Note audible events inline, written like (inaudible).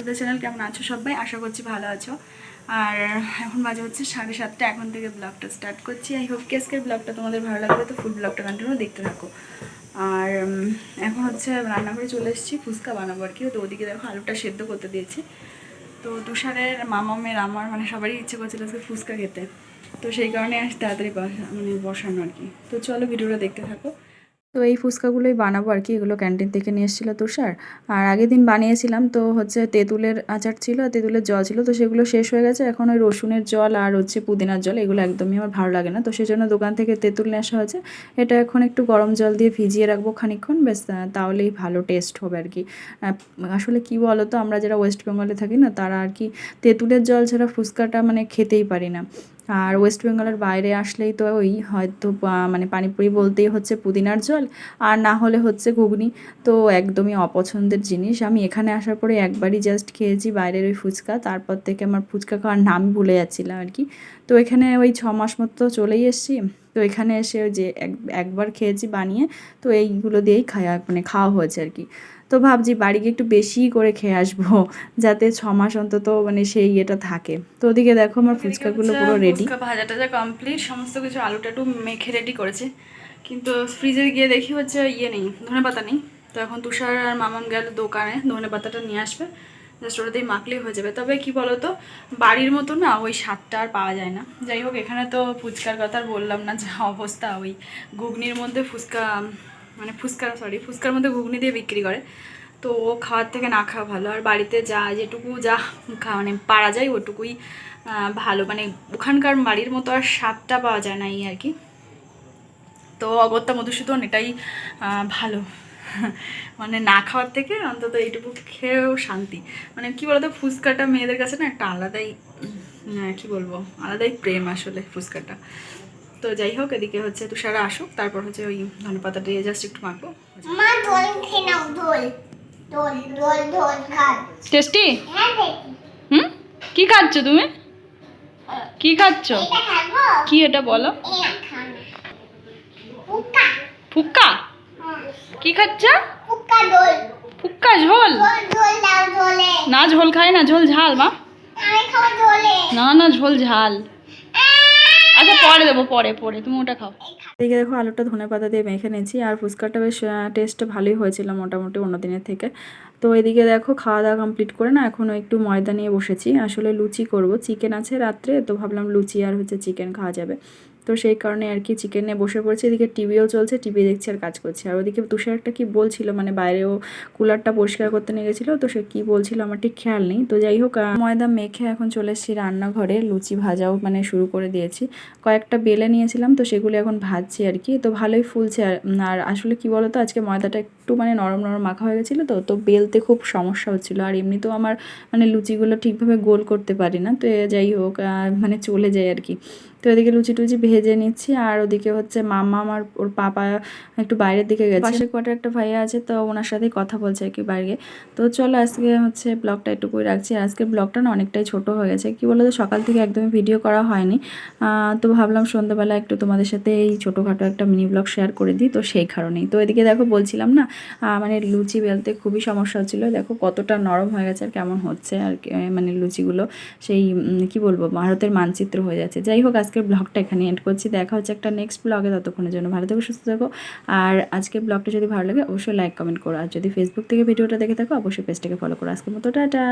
সুবিধা চ্যানেল কেমন আছো সবাই? আশা করছি ভালো আছো। আর এখন বাজে হচ্ছে সাড়ে সাতটা, এখন থেকে ব্লগটা স্টার্ট করছি। আই হোপ কি আজকের ব্লগটা তোমাদের ভালো লাগবে, তো ফুল ব্লগটা কন্টিনিউ দেখতে থাকো। আর এখন হচ্ছে রান্নাঘরে চলে এসেছি, ফুচকা বানাবো আর কি। তো ওদিকে দেখো আলুটা সেদ্ধ করতে দিয়েছি। তো তুষারের মামা মামামের আমার মানে সবারই ইচ্ছে করছিল আজকে ফুচকা খেতে। তো সেই কারণে আজ তাড়াতাড়ি মানে বসানো আর কি। তো চলো ভিডিওটা দেখতে থাকো। তো এই ফুচকাগুলোই বানাবো আর কি, এগুলো ক্যান্টিন থেকে নিয়ে এসেছিল তুষার। আর আগের দিন বানিয়েছিলাম, তো হচ্ছে তেঁতুলের আচার ছিল আর তেঁতুলের জল ছিল, তো সেগুলো শেষ হয়ে গেছে। এখন ওই রসুনের জল আর হচ্ছে পুদিনার জল, এগুলো একদমই আমার ভালো লাগে না। তো সেই জন্য দোকান থেকে তেঁতুল নিয়ে আসা হয়েছে। এটা এখন একটু গরম জল দিয়ে ভিজিয়ে রাখব খানিকক্ষণ বেশ তাহলেই ভালো টেস্ট হবে আর কি। আসলে কি বলো তো আমরা যারা ওয়েস্ট বেঙ্গলে থাকি না, তারা আর কি তেঁতুলের জল ছাড়া ফুচকাটা মানে খেতেই পারি না। আর ওয়েস্ট বেঙ্গলের বাইরে আসলেই তো ওই হয়তো মানে পানিপুরি বলতেই হচ্ছে পুদিনার জল, আর না হলে হচ্ছে ঘুগনি। তো একদমই অপছন্দের জিনিস। আমি এখানে আসার পরে একবারই জাস্ট খেয়েছি বাইরের ওই ফুচকা, তারপর থেকে আমার ফুচকা খাওয়ার নাম ভুলে যাচ্ছিলাম আর কি। তো এখানে ওই ছ মাস মতো চলেই এসেছি। তো এখানে এসে যে এক একবার খেয়েছি বানিয়ে তো এইগুলো দিয়েই খাওয়া মানে খাওয়া হয়েছে আর কি। তো ভাবছি বাড়ি গিয়ে একটু বেশি করে খেয়ে আসব (laughs) যাতে ছ মাস অন্তত মানে সেই ইয়েটা থাকে। তো ওদিকে দেখো আমার ফুচকাগুলো পুরো রেডি ভাজা টাজা কমপ্লিট সমস্ত কিছু আলুটা একটু মেখে রেডি করেছে। কিন্তু ফ্রিজে গিয়ে দেখি হচ্ছে ইয়ে নেই ধনে পাতা নেই। তো এখন তুষার আর মামাম গেল দোকানে ধনে পাতাটা নিয়ে আসবে। জাস্ট ওটা দিয়ে মাখলেই হয়ে যাবে। তবে কি বলো তো বাড়ির মতো না, ওই স্বাদটা আর পাওয়া যায় না। যাই হোক, এখানে তো ফুচকার কথা বললাম না, যা অবস্থা, ওই ঘুগনির মধ্যে ফুচকা মানে ফুচকা সরি ফুচকার মধ্যে ঘুগনি দিয়ে বিক্রি করে। তো ও খাওয়ার থেকে না খাওয়া ভালো। আর বাড়িতে যা, যেটুকু যা খা মানে পারা যায়, ওটুকুই ভালো। মানে ওখানকার বাড়ির মতো আর স্বাদটা পাওয়া যায় না, এই আর কি। তো অগত্যা মধুসূদন এটাই ভালো। মানে না খাওয়ার থেকে অন্তত এইটুকু খেয়েও শান্তি। মানে কি বলতো ফুচকাটা মেয়েদের কাছে না একটা আলাদাই কি বলব আলাদাই প্রেম আসলে ফুচকাটা। তো যাই হোক এদিকে হচ্ছে তুষারা আসুক তারপর হচ্ছে ওই ধনেপাতা দিয়ে জাস্ট একটু মাখবো। মা দোল খেয়ে নাও দোল। দোল দোল দোল খাও। টেস্টি? হ্যাঁ হুম? কি খাচ্ছ তুমি? কি খাচ্ছ? এটা কি এটা বলো? ফুক্কা কি খাচ্ছ? ফুক্কা ঝোল। না ঝোল খাই না ঝোল ঝাল মা। আমি খাব দোলে না না ঝোল ঝাল। আচ্ছা পরে দেবো পরে পরে। তুমি ওটা খাও। এদিকে দেখো আলুটা ধনে পাতা দিয়ে মেখে নিয়েছি আর ফুচকাটা বেশ টেস্ট ভালোই হয়েছিল মোটামুটি অন্য দিনের থেকে। তো এদিকে দেখো খাওয়া দাওয়া কমপ্লিট করে না এখনও একটু ময়দা নিয়ে বসেছি। আসলে লুচি করব। চিকেন আছে রাত্রে তো ভাবলাম লুচি আর হচ্ছে চিকেন খাওয়া যাবে। তো সেই কারণে আর কি চিকেনে বসে পড়েছি। এদিকে টিভিও চলছে টিভি দেখছে আর কাজ করছে। আর ওদিকে তুষার একটা কি বলছিল মানে বাইরেও কুলারটা পরিষ্কার করতে নিয়ে গেছিল, তো সে কী বলছিল আমার ঠিক খেয়াল নেই। তো যাই হোক ময়দা মেখে এখন চলে এসেছি রান্নাঘরে, লুচি ভাজাও মানে শুরু করে দিয়েছি। কয়েকটা বেলে নিয়েছিলাম, তো সেগুলো এখন ভাজছি আর কি। তো ভালোই ফুলছে আর আসলে কি বলতো, আজকে ময়দাটা একটু মানে নরম নরম মাখা হয়ে গেছিল তো তো বেলতে খুব সমস্যা হচ্ছিল। আর এমনিতেও আমার মানে লুচিগুলো ঠিকভাবে গোল করতে পারি না, তো যাই হোক মানে চলে যায় আর কি। তো এদিকে লুচি টুচি ভেজে নিচ্ছি, আর ওদিকে হচ্ছে মামা আমার, ওর পাপা একটু বাইরের দিকে গেছে। পাশে কোয়ার্টার একটা ভাইয়া আছে, তো ওনার সাথে কথা বলছে আর কি বাইরে। তো চলো আজকে হচ্ছে ব্লগটা একটুকুই রাখছি। আর আজকের ব্লগটা না অনেকটাই ছোট হয়ে গেছে। কি বলো তো সকাল থেকে একদমই ভিডিও করা হয়নি। তো ভাবলাম সন্ধ্যাবেলা একটু তোমাদের সাথে এই ছোটোখাটো একটা মিনি ব্লগ শেয়ার করে দিই, তো সেই কারণেই। তো এদিকে দেখো বলছিলাম না মানে লুচি বেলতে খুবই সমস্যা হচ্ছিল। দেখো কতটা নরম হয়ে গেছে আর কেমন হচ্ছে আর মানে লুচিগুলো। সেই কি বলব, ভারতের মানচিত্র হয়ে যাচ্ছে। যাই হোক, আজকের ব্লগটা এখানে এন্ড করছি। দেখা হচ্ছে একটা নেক্সট ব্লগে ততক্ষণের জন্য ভালো থেকো, সুস্থ থাকো। আর আজকের ব্লগটা যদি ভালো লাগে, অবশ্যই লাইক কমেন্ট করো। আর যদি ফেসবুক থেকে ভিডিওটা দেখে থাকো, অবশ্যই পেজটাকে ফলো করো। আজকের মতো, টাটা!